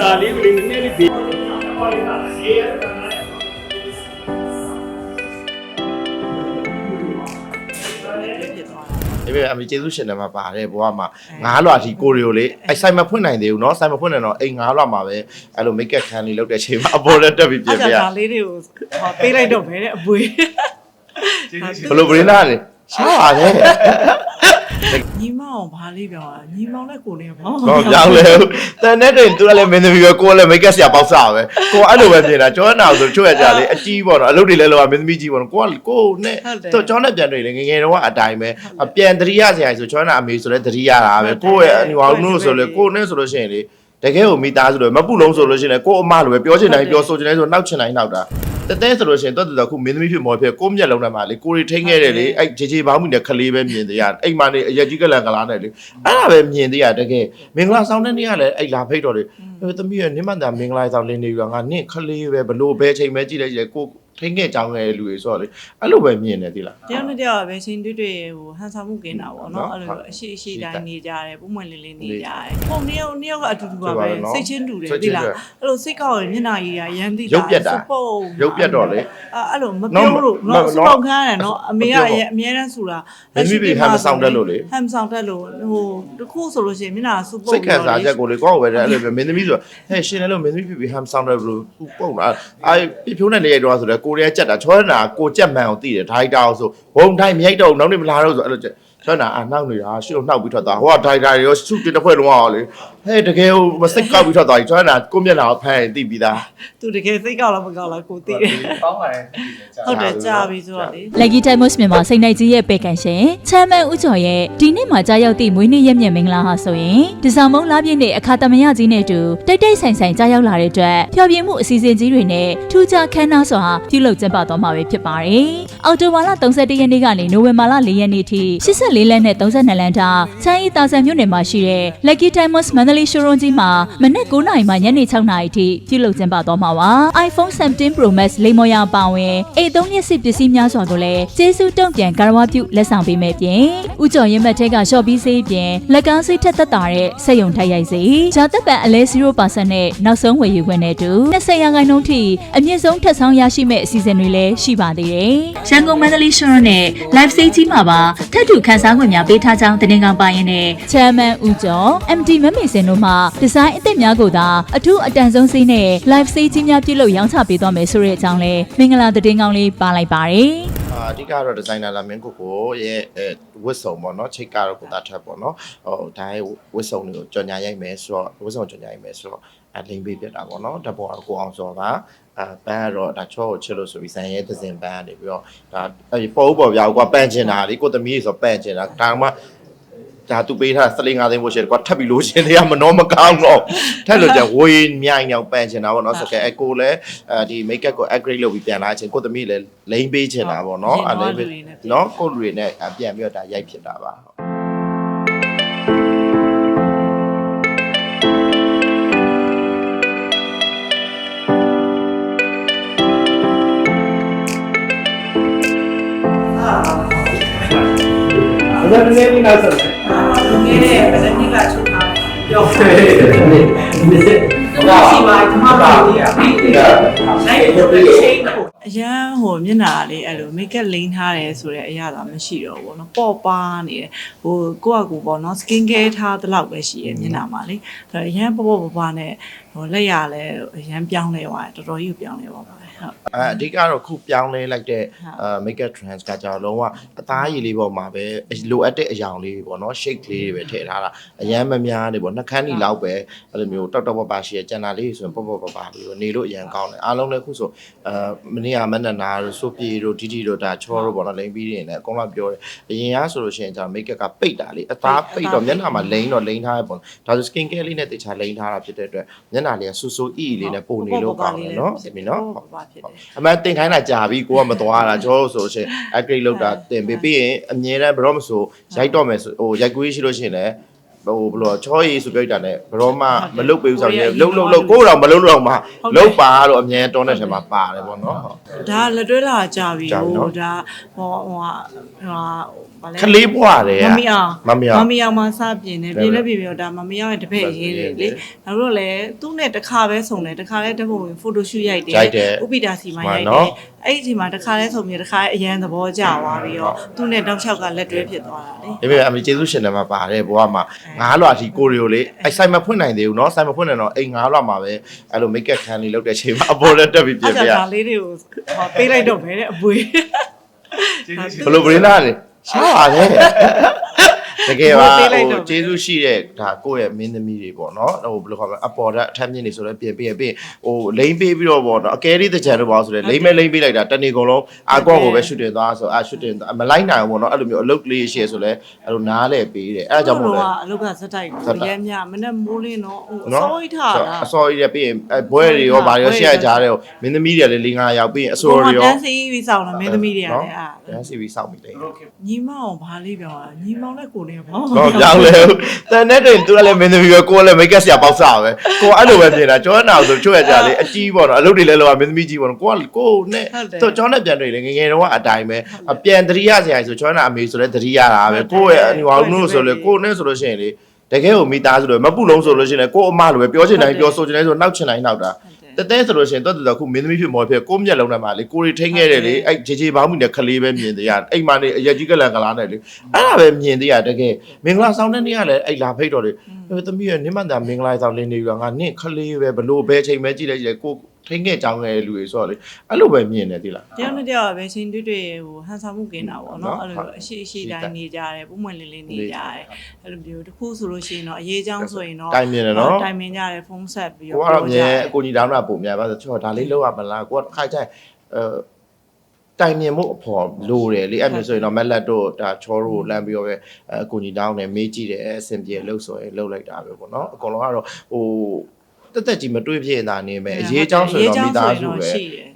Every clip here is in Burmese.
စာလေးကိုလေးနည်းနည်းလေးပေးဟောလေးကအေးရတာ ဒီပေအမေကျေးဇူးရှင်တယ်မှာပါတယ်ဘွားမှာငါးလွာဒီကိုရီကိုလေအဲ့ဆိုင်မဖွင့်နိုင်သေးဘူးเนาะဆိုင်မဖွင့်နိုင်တော့အိမ်ငါးလွာမှာပဲအဲ့လိုမိတ်ကပ်ခန်းလေးလုပ်တဲ့ချိန်မှာအပေါ်လက်တက်ပြီးပြင် အဲ့ ပြရ ဒါဒါလေးတွေကိုဟောပေးလိုက်တော့ပဲတဲ့အပွေ ဘလို့ဘရင်းသားလေရှားပါတယ် ညီမအောင်ဘာလေးပြောတာညီမောင်နဲ့ကိုလေးဘာတော့ပြောင်းလဲတန်တဲ့တွင်သူကလည်းမင်းသမီးပဲကိုကလည်းမိတ်ကပ်ဆရာပေါက်စားပဲကိုအဲ့လိုပဲပြင်တာကျောင်းနာဆိုချွတ်ရကြလေအကြီးပေါ့နော်အလုပ်တွေလည်းလောကမင်းသမီးကြီးပေါ့နော်ကိုကကိုနဲ့တော့ကျောင်းနဲ့ပြန်တွေ့လေငငယ်တော့အတိုင်းပဲပြန်တတိယဆရာဆိုကျောင်းနာအမေဆိုလဲတတိယတာပဲကိုရဲ့အညီအောင်လို့ဆိုလဲကိုနဲ့ဆိုလို့ရှိရင်လေတကယ်ကိုမိသားစုလို့မပုလုံးဆိုလို့ရှိရင်ကိုအမလိုပဲပြောချင်တိုင်းပြောဆိုချင်တိုင်းဆိုနောက်ချင်တိုင်းနောက်တာ တတဲဆိုလို့ရှိရင်တော်တော်ခုမင်းသမီးဖြစ်မော်ဖြစ်ကိုမျက်လုံးထဲမှာလေကိုရီထိန်ခဲ့တယ်လေအဲ့ဂျေဂျေဘောင်းမီနဲ့ခလေးပဲမြင်သေးရအိမ်မှာနေအရက်ကြီးကလန်ကလာနဲ့လေအဲ့ဒါပဲမြင်သေးရတကယ်မင်္ဂလာဆောင်တဲ့နေ့ကလည်းအဲ့လာဖိတ်တော်လေသမီးရဲ့နင်းမတာမင်္ဂလာဆောင်လင်းနေပြီကငါနင့်ခလေးပဲဘလို့ဘဲချိန်ပဲကြည့်လိုက်ကြည့်ကို ထိန်ခဲ့ကြောင်းရဲ့လူတွေဆိုတော့လေအဲ့လိုပဲမြင်နေသေးလားတယောက်နဲ့တယောက်ကပဲရှင်တွေ့တွေ့ဟိုဟန်ဆောင်မှုကင်းတာပေါ့နော်နော်အဲ့လိုအရှိအရှိတိုင်းနေကြတယ်ပုံမှန်လေးလေးနေကြတယ်နေပုံနှစ်ယောက်နှစ်ယောက်ကအတူတူပါဆိုပါပဲတော့နော်စိတ်ချင်းတူတယ်စိတ်ချင်းဒီလားတူတယ်အဲ့လိုစိတ်ကောက်ရင်မျက်နှာရည်ရရမ်းသိရုပ်ပြတ်တာစပုတ်ရုပ်ပြတ်တော့လေအဲ့အဲ့လိုမပြောလို့နော်နော်စနော်ပုတ်ခန်းရတယ်နော်အမေကမပြောဘူးအမြဲတမ်းဆူတာမင်းမိပြီဟမ်ဆောင်တက်လို့လေဟမ်ဆောင်တက်လို့ဟိုတခုဆိုလို့ရှိရင်မျက်နှာစပုတ်စိတ်ခံစားချက်ကိုလေကိုယ့်ကိုပဲအဲ့လိုပဲမင်းသမီးဆိုဟဲ့ရှင်လည်းလို့မင်းသမီးဖြစ်ပြီးဟမ်ဆောင်တယ်ဘလို့ပုံတာအာပြဖြိုးနေနေရတော့ဆိုတော့ကိုရီးယားကြက်တာချောနာကိုကြက်မှန်အောင်သိတယ်ဒိုက်တာအောင်ဆိုဘုံတိုင်းမြိုက်တော့နောက်နေမလာတော့ဆိုအဲ့လိုကြက်ချောနာအနှောက်နေတာရှေ့ကိုနှောက်ပြီးထွက်သွားဟိုကဒိုက်တာရောစုတစ်ဖွဲ့လုံးအောင်လေဟဲ့တကယ်ဟိုမစိတ်ကောက်ပြီးထွက်သွားပြီချောနာကိုမျက်နှာကိုဖမ်းရင်သိပြီးသားသူတကယ်စိတ်ကောက်လားမကောက်လားကိုသိတယ်ကောင်းပါတယ်ဟုတ်တယ်ကြာပြီဆိုတော့လေ Lucky Timers မြန်မာစိတ်နိုင်ကြီးရဲ့ပေကန်ရှင်ချမ်းမန်ဦးကျော်ရဲ့ဒီနေ့မှာကြားရောက်သည့်မွေးနေ့ရက်မြင့်မင်္ဂလာဟာဆိုရင်ဒီဇင်ဘာလပြည့်နေ့အခါသမယကြီးနဲ့အတူတိတ်တိတ်ဆိုင်ဆိုင်ကြားရောက်လာတဲ့အတွက်ဖျော်ဖြေမှုအစီအစဉ်ကြီးတွေနဲ့ထူးခြားခမ်းနားစွာပြုလုပ်ကျင်းပသွားမှာပဲဖြစ်ပါတယ်။အော်တိုဘာလ31ရက်နေ့ကနေနိုဝင်ဘာလ4ရက်နေ့ထိ84လမ်းနဲ့32လမ်းထားချမ်းရီတာဆန်မြို့နယ်မှာရှိတဲ့ Lucky Timers Mandalay Showroom ကြီးမှာမနက်9:00နာရီမှညနေ6:00နာရီထိပြုလုပ်ကျင်းပသွားမှာပါ။ iPhone 17 Pro Max လိမ်မော်ရအပါအဝင် A3 လျက်စစ်ပစ္စည်းများစွာကိုလည်းကျေးဇူးတုံ့ပြန်ကာရဝပြုလက်ဆောင်ပေးမယ်ပြင်ဥကြော်ရင်မတ်ထဲက shop ပြီးစေးပြင်လက်ကားစိတ်ထက်သက်တာတဲ့စက်ယုံထိုက်ရိုက်စေဂျာတက်ပံအလဲ0%နဲ့နောက်ဆုံးဝယ်ယူခွင့်နဲ့တူ20ရာခိုင်နှုန်းထိအမြင့်ဆုံးထက်ဆောင်ရရှိမဲ့အစီအစဉ်တွေလည်းရှိပါသေးတယ်ရန်ကုန်မန္တလေးရှုံးနဲ့ live stage ကြီးမှာပါထပ်တူခန်းစားခွင့်များပေးထားကြောင်းတင်ကောင်ပါရင်နဲ့ချမ်းမန်ဥကြော် MD မမေစင်တို့မှဒီဇိုင်းအသစ်များကိုသာအထူးအတန်ဆုံးစိနဲ့ live stage ကြီးများပြုလုပ်ရောင်းချပေးသွားမယ်ဆိုတဲ့အကြောင်းလဲမင်္ဂလာသတင်းကောင်းလေးပါလိုက်ပါတယ်အာအဓိကတော့ဒီဇိုင်နာလာမင်းကိုကိုရဲ့အဲဝစ်စုံပေါ့နော်ချိတ်ကတော့ကိုသားထပ်ပေါ့နော်ဟိုဒါရဲ့ဝစ်စုံတွေကိုကြော်ညာရိုက်မယ်ဆိုတော့ဝစ်စုံကြော်ညာရိုက်မယ်ဆိုတော့အလိမ့်ပေးပြတာပေါ့နော်တဘောကတော့ကိုအောင်စောပါအာပန်းကတော့ဒါချောကိုချစ်လို့ဆိုပြီးဇန်ရဲ့သစင်ပန်းကနေပြီးတော့ဒါအဲပေါ်ပေါ်ပြာကိုကပန့်ချင်တာလေကိုသမီးဆိုပန့်ချင်တာဒါမှ ဒါသူပေးထားစလိငါသိန်းဖို့ရှိတယ်ကွာထပ်ပြီးလို့ရှင်တွေကမနှောမကောင်းတော့ထက်လို့ကြဝေးမြိုင်ညောင်ပန့်ချင်တာပေါ့နော်ဆိုတော့အဲကိုလည်းအဲဒီ make up ကို upgrade လုပ်ပြီးပြန်လာချင်ကိုသမီးလည်းလိမ့်ပေးချင်တာပေါ့နော်အဲလိမ့်ပေးနော်ကိုလူတွေနဲ့ပြန်ပြီးတော့ဒါရိုက်ဖြစ်တာပါဟုတ်ဘယ်လိုလဲနေနောက်ဆက် လဲလူငယ်တဲ့ဗလနီကချုပ်ထားပြောဟဲ့ဒီစစ်သူရှိပါဒီမှာပါဒီအပြီးလိုက်ဖို့ချိန်ကိုအရန်ဟိုမျက်နှာလေးအဲ့လိုမိတ်ကပ်လိမ်းထားတယ်ဆိုတဲ့အရာသာမရှိတော့ဘူးเนาะပေါ့ပါနေတယ်ဟိုကိုယ့်အကူပေါ့เนาะ skin care ထားတဲ့လောက်ပဲရှိရဲ့မျက်နှာမှာလေအဲ့အရန်ပေါ့ပေါ့ပါပါနဲ့ဟိုလက်ရလဲအရန်ပြောင်းလဲသွားတယ်တော်တော်ကြီးကိုပြောင်းလဲသွားပါတယ်ဟုတ် အဲအဓိကတော့ခုပြောင်းလဲလိုက်တဲ့ ဟုတ် အာ makeup trends ကကြောင်လုံးဝအသားရည်လေးပေါ်မှာပဲလိုအပ်တဲ့အယောင်လေးပေါ့နော် shake လေးတွေပဲထည့်ထားတာအရန်မများနေပေါ့နှခမ်းနီလောက်ပဲအဲ့လိုမျိုးတောက်တောက်ပပရှိရကျန်တာလေးဆိုရင်ပေါ့ပေါ့ပပလေးပေါ့နေလို့အရန်ကောင်းတယ်အားလုံးလည်းခုဆိုအာမနေ့ ကမနက်နာတို့ဆိုပြေတို့ဒီဒီတို့ဒါချောတို့ပေါ့နော်လိမ့်ပြီးနေတယ်အကုန်လုံးပြောတယ်အရင်ကဆိုလို့ရှိရင်ကျန် makeup ကပိတ်တာလေအသားပိတ်တော့မျက်နှာမှာလိမ့်တော့လိမ့်ထားရပေါ့ဒါဆို skin care လေးနဲ့တခြားလိမ့်ထားတာဖြစ်တဲ့အတွက်မျက်နှာလေးကဆူဆူအီအီလေးနဲ့ပုံနေလို့ကောင်းတယ်နော်ဒီမီနော်ပေါ့ပါဖြစ်တယ်အမှန်တင်ခိုင်းတာကြာပြီကိုကမသွားတာကျောဆိုလို့ရှိရင် upgrade လုပ်တာတင်ပေးပြီးရင်အမြဲတမ်းဘယ်တော့မဆိုရိုက်တော့မယ်ဆိုဟိုရိုက်ကွေးရှိလို့ရှိရင်လည်း ဟိုဘယ်လိုချောရီဆိုပြိတ္တာနဲ့ဘရောမှမလုတ်ပေးဘူးဆိုရင်လုံလုံလုံကိုယ်တော့မလုံလုံမှလုတ်ပါလို့အမြဲတောင်းတဲ့ထဲမှာပါတယ်ပေါ့နော်ဒါလက်တွဲလာကြပြီကြာပြီနော်ဟိုဒါဟိုဟိုဟာဟိုဘာလဲခလေးပွားတယ်မမီအောင်မမီအောင်မမီအောင်မစပြင်နေပြင်လဲပြင်ပြီးတော့ဒါမမီအောင်ရဲ့တပည့်ရေးတယ်လေနောက်တော့လေသူ့နဲ့တစ်ခါပဲဆုံတယ်တစ်ခါလဲတပုတ်ဝင်ဖိုတိုရှူရိုက်တယ်ရိုက်တယ်ဥပိတာစီမရိုက်မှန်နော်တယ် အဲ့ဒီအချိန်မှာတစ်ခါလဲဆုံပြီးတစ်ခါလဲအရန်သဘောကျသွားပြီးတော့သူ့နဲ့တောက်လျှောက်ကလက်တွဲဖြစ်သွားတာလေ ဒီမဲ့အမေကျေးဇူးရှင်တယ်မှာပါတယ်ဘွားမှာငါးလွှာအထိကိုရီကိုလေအဲ့ဆိုင်မဖွင့်နိုင်သေးဘူးเนาะဆိုင်မဖွင့်နိုင်တော့အိမ်ငါးလွှာမှာပဲအဲ့လိုမိတ်ကပ်ခန်းလေးလုပ်တဲ့ချိန်မှာအပေါ်တက်တက်ပြီးပြင် အဲ့ ပြ ဒါ ရ ဒါလေးတွေကိုဟောပေးလိုက်တော့မယ်တဲ့အပွေ ဘလို့ဗရင်းနာလေရှားပါတယ် တကယ်ပါပေးလိုက်ဟိုတော့ကျေးဇူးရှိတဲ့ဒါကိုယ့်ရဲ့မင်းသမီးတွေပေါ့နော်ဟိုဘယ်လိုခေါ်မလဲအပေါ်တက်အထက်မြင့်နေဆိုတော့ပြင်ပြင်ပြင်ဟိုလိမ့်ပေးပြီးတော့ပေါ့နော်အကယ်၍တကြံတော့ပါဆိုတော့လိမ့်မဲလိမ့်ပေးလိုက်တာတနေ့ကုန်လုံးအာကောကိုပဲရှူတင်သွားဆိုအာရှူတင်မလိုက်နိုင်ဘူးပေါ့နော်အဲ့လိုမျိုးအလုပ်ကလေးရှိရဆိုလဲအဲ့လိုနားလဲပေးတယ်အဲ့ဒါကြောင့်မို့လဲအလုတ်ကစက်တိုက်ဇက်တိုက်ကိုရဲမြမနဲ့မိုးလင်းတော့ဟိုအနော်စိုးရထားတာအစော်ကြီးတွေပြီးရင်အဲဘွဲတွေရောဗာတွေရောရှေ့ရကြားတယ်မင်းသမီးတွေလည်း၄၅ယောက်ပြီးရင်အစော်တွေရောတန်းစီပြီးစောင်းတာမင်းသမီးတွေကလည်းအာတန်းစီပြီးစောက်ပြီးတယ်ညီမအောင်ဘာလေးပြောတာညီမောင်နဲ့ကိုနေဘာတော့ကြောက်လေတန်တဲ့တွင်သူကလည်းမင်းသမီးပဲကိုကလည်းမိတ်ကပ်ဆရာပေါက်စားပဲကိုအဲ့လိုပဲပြင်တာကျောင်းနာဆိုချွတ်ရကြလေအကြီးပေါ့နော်အလုပ်တွေလည်းလောကမင်းသမီးကြီးပေါ့နော်ကိုကကိုနဲ့တော့ကျောင်းနဲ့ပြန်တွေ့လေငငယ်တော့အတိုင်းပဲပြန်တတိယဆရာဆိုကျောင်းနာအမေဆိုလည်းတတိယတာပဲကိုရဲ့အညီအောင်လို့ဆိုလေကိုနဲ့ဆိုလို့ရှိရင်လေတကယ်ကိုမိသားစုလို့မပူလုံးဆိုလို့ရှိရင်ကိုအမလိုပဲပြောချင်တိုင်းပြောဆိုချင်တိုင်းဆိုနောက်ချင်တိုင်းနောက်တာ တတဲဆိုလို့ရှိရင်တော်တော်ခုမင်းသမီးဖြစ်မော်ဖြစ်ကိုမျက်လုံးထဲမှာလေကိုရီထိန်ခဲ့တယ်လေအဲ့ဂျေဂျေဘောင်းမီနဲ့ခလေးပဲမြင်သေးရအိမ်မှာနေအရက်ကြီးကလန်ကလားနဲ့လေအဲ့ဒါပဲမြင်သေးရတကယ်မင်္ဂလာဆောင်တဲ့နေ့ကလည်းအဲ့လာဖိတ်တော်လေသမီးရဲ့နင်းမန်တာမင်္ဂလာဆောင်လင်းနေပြီငါနင့်ခလေးပဲဘလို့ဘဲချိန်ပဲကြည့်လိုက်ကြည့်လိုက်ကို ထိန်ခဲ့ကြောင်းခဲ့လူတွေဆိုတော့လေအဲ့လိုပဲမြင်တယ်ဒီလားတယောက်နဲ့တယောက်ကပဲချင်းတွေ့တွေ့ဟိုဟန်ဆောင်မှုกินတာပေါ့နော်နော်အဲ့လိုအရှိအရှိတိုင်းနေကြတယ်ပုံမှန်လေးလေးနေကြတယ်အဲ့လိုမျိုးတစ်ခုဆိုလို့ရှိရင်တော့အရေးချောင်းဆိုရင်တော့တိုင်မြင်တယ်နော်တိုင်မြင်ကြတယ်ဖုန်းဆက်ပြီးကိုကတော့မြဲအကိုကြီးတောင်းတာပုံများပါဆိုချောဒါလေးလောက်ရမလားကိုကခိုက်ချိုင်အဲတိုင်မြင်မှုအဖော်လိုတယ်လေအဲ့မျိုးဆိုရင်တော့မက်လက်တို့ဒါချောတို့လမ်းပြီးတော့ပဲအကိုကြီးတောင်းတယ်မေးကြည့်တယ်အဆင်ပြေလို့ဆိုရင်လှုပ်လိုက်တာပဲပေါ့နော်အကုန်လုံးကတော့ဟို တက်တက်ကြီးမတွေးဖြစ်နေတာနေမယ်အရေးချောင်းဆိုရင်တော့မိသားစုပဲ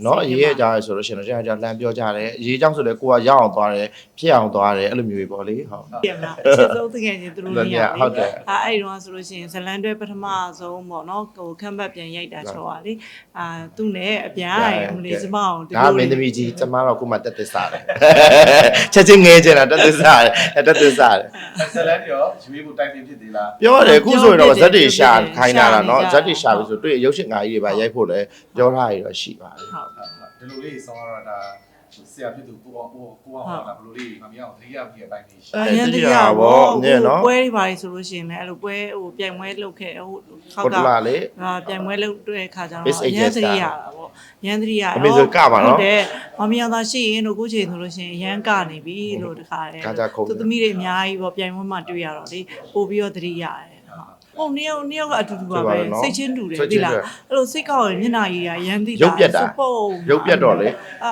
เนาะအရေးအကြောင်းဆိုလို့ရှိရင်တော့ကြာကြာလမ်းပြောကြတယ်အရေးချောင်းဆိုလည်းကိုကရောက်အောင်သွားတယ်ဖြစ်အောင်သွားတယ်အဲ့လိုမျိုးပဲပေါ့လေဟုတ် ပြင်လားအချက်ဆုံးတကယ်ချင်းသူတို့နေရ ဟုတ်တယ် အာအဲ့တုန်းကဆိုလို့ရှိရင်ဇလန်တွဲပထမဆုံးပေါ့နော်ဟိုခမ်းဘတ်ပြန်ရိုက်တာချောပါလေအာသူ့နဲ့အပြန်ရရင်မလေးစမအောင် ဒါမင်းသမီးကြီးကျမတော့ခုမှတက်သစ္စာတယ်ချက်ချင်းငဲချင်တာတက်သစ္စာတယ်တက်သစ္စာတယ် ဆလန်ရောရွေးဖို့တိုင်ပင်ဖြစ်သေးလား ပြောတယ်ခုဆိုရင်တော့ဇက်တွေရှာခိုင်းတာလားเนาะဇက်တွေ ရှာပြီဆိုတွေ့ရုပ်ရှင်ကားကြီးတွေပါရိုက်ဖို့လည်းပြောထားရတော့ရှိပါတယ်ဟုတ်ဒီလိုလေးဆောင်းရတော့ဒါဆရာဖြစ်သူကိုအောင်ကိုကိုအောင်လာဘလို့လေးမမြောင်တရိယာပြည့်အတိုင်းနေရှိအရင်တည်းကပေါ့ပွဲတွေပါလေဆိုလို့ရှိရင်လည်းအဲ့လိုပွဲဟိုပြိုင်ပွဲလုပ်ခဲ့ဟိုခောက်ဟုတ်ကလားလေအာပြိုင်ပွဲလုပ်တဲ့ခါကျတော့ Miss အရင် Asia သတိရတာပေါ့ရန်သတိရအမေဆိုကပါနော်ဟုတ်တယ်မမီယောင်သာရှိရင်တို့ခုချိန်ဆိုလို့ရှိရင်ရန်ကနေပြီလို့တခါတယ်ကကြခုံးတယ်သူသမီးတွေအများကြီးပေါ့ပြိုင်ပွဲမှာတွေ့ရတော့လေပို့ပြီးတော့သတိရတယ် ဟုတ်နှစ်ယောက်နှစ်ယောက်ကအတူတူပါပဲစိတ်ချင်းတူတယ်ဒီလားအဲ့လိုစိတ်ကောက်ရင်မျက်နှာရည်ရရန်သိရုပ်ပြတ်တာပုံရုပ်ပြတ်တော့လေ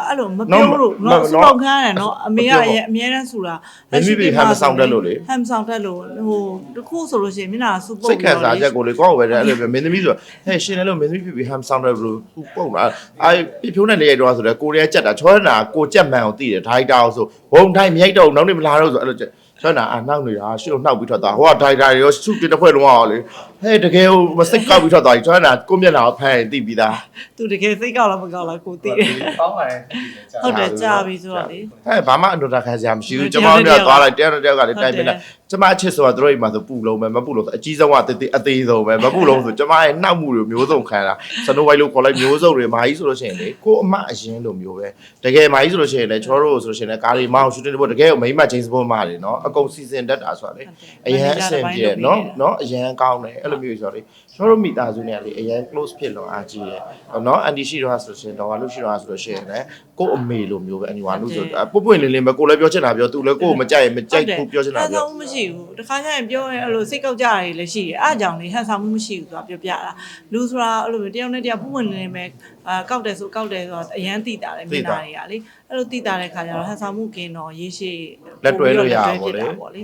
အဲ့လိုမပြောလို့နော်နော်စနော်ပေါက်ခန်းရတယ်နော်အမေကမပြောဘူးအမြဲတမ်းဆူတာမင်းမိမိဟမ်ဆောင်တက်လို့လေဟမ်ဆောင်တက်လို့ဟိုတခုဆိုလို့ရှိရင်မျက်နှာစူပုတ်စိတ်ခံစားချက်ကိုလေကိုယ့်ကိုပဲအဲ့လိုပဲမင်းသမီးဆိုဟဲ့ရှင်လည်းလို့မင်းသမီးဖြစ်ပြီးဟမ်ဆောင်တယ်ဘလို့ပုံလာအာပြဖြိုးနဲ့နေရိုက်တော့ဆိုတော့ကိုရီးယားကြက်တာချောနာကိုကြက်မှန်ကိုသိတယ်ဒိုက်တာဆိုဘုံတိုင်းမြိုက်တော့နောက်နေမလာတော့ဆိုအဲ့လို ချက်ချောနာအာနောက်နေတာရှေ့ကိုနှောက်ပြီးထွက်သွားဟိုကဒိုက်တာရောစုတစ်တစ်ဖွဲ့လုံးအောင်လေ ဟဲ့တကယ်ဟိုမစိတ်ကောက်ပြီးထွက်သွားချောနာကိုမျက်နှာကိုဖမ်းရင်သိပြီးသားသူတကယ်စိတ်ကောက်လားမကောက်လားကိုသိတယ်ပေါင်းလာရင်ဟုတ်တယ်ကြာပြီဆိုတော့လေဟဲ့ဘာမှအနုတာခံစရာမရှိဘူးတကျယောမက်တို့နဲ့ကသွားလိုက်တယောက်နဲ့တယောက်ကလည်းဟုတ်တိုင်တယ်ပင်လိုက်ကျမအချစ်ဆိုတာတို့အိမ်မှာဆိုပူလုံးပဲမပူလို့ဆိုအကြီးဆုံးကတသေးအသေးဆုံးပဲမပူလုံးဆိုကျမရဲ့နှောက်မှုတွေမျိုးစုံခံတာစနိုဝိုင်းလို့ခေါ်လိုက်မျိုးစုံတွေမာကြီးဆိုလို့ရှိရင်လေကိုအမအရင်လိုမျိုးပဲတကယ်မာကြီးဆိုလို့ရှိရင်လည်းချောတို့ဆိုလို့ရှိရင်လည်းကားတွေမောင်းရှူတင်ဖို့တကယ်ကိုမိမဂျိမ်းစ်ဘွန်မာတွေနော်အကုန်စီစဉ်တတ်တာဆိုတာလေအရန်အဆင်ပြေနော်နော်အရန်ကောင်းတယ်အဲ့လိုမျိုးဆိုတော့လေချောတို့မိသားစုနဲ့လေအရန် close ဖြစ်လို့အားကြီးတယ်နော်အန်တီရှိတော့ဆိုလို့ရှိရင်တော့လို့ရှိတော့ဆိုလို့ရှိရင်လည်းကိုအမေလိုမျိုးပဲအညီဝါလို့ဆိုပွပွင့်လင်းလင်းပဲကိုလည်းပြောချင်တာပြောသူလည်းကိုကိုမကြိုက်ရင်မကြိုက်ဘူးပြောချင်တာဟန်ပြောဆောင်မှုမရှိဘူးတခါကျရင်ပြောရင်အဲ့လိုစိတ်ကောက်ကြရတယ်လည်းရှိတယ်အားကြောင့်လေဟန်ဆောင်မှုမရှိဘူးဆိုတာပြောပြတာလူဆိုတာအဲ့လိုတယောက်နဲ့တယောက်ပုံမှန်နေနေမဲ့အာကောက်တယ်ဆိုကောက်တယ်ဆိုတော့အရန်တိတာလေမျက်နှာတွေကလေအဲ့လိုတိတာတဲ့ခါကျတော့ဟန်ဆောင်မှုကင်းတော့ရေးရှိလက်တွဲလို့ရအောင်ပေါ့လေ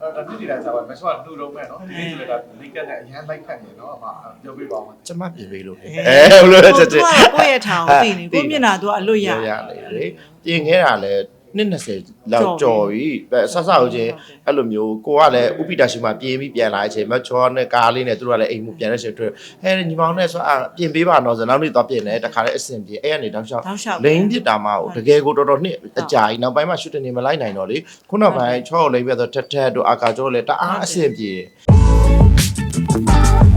ပေါ့လေအဲ့ဒါတိတိလာကြပါမချောနှူတော့မဲ့နော်ဒီလိုဆိုတာလိကနဲ့အရန်လိုက်ခတ်နေနော်အမပြောပြပါဦးကျမပြင်ပေးလို့လေအဲဘလို့လဲချက်ချင်းကိုယ့်ရဲ့ထောင်သိနေကိုယ့်မျက်နှာသူကအလွတ်ရရရလေလေပြင်ခဲတာလဲ နှစ်20လောက်ကြော်ပြီအဲဆဆဟုတ်ချင်းအဲ့လိုမျိုးကိုကလည်းဥပိတာရှိမှပြင်ပြီးပြန်လာတဲ့အချိန်မချောနဲ့ကားလေးနဲ့သူတို့ကလည်းအိမ်မှုပြန်တဲ့အချိန်တွေ့ဟဲ့ညီမောင်နဲ့ဆိုအာပြင်ပေးပါတော့ဆိုနောက်နေ့တော့ပြင်တယ်တခါလည်းအဆင်ပြေအဲ့ကနေတောက်လျှောက်တောက်လျှောက်လိန်ပြစ်တာမှတကယ်ကိုတော်တော်နှစ်အကြာကြီးနောက်ပိုင်းမှာရှူတင်နေမလိုက်နိုင်တော့လေခုနောက်ပိုင်းချောလိန်ပြတ်တော့ထက်ထက်တို့အာကာကျော်လည်းတအားအဆင်ပြေတယ်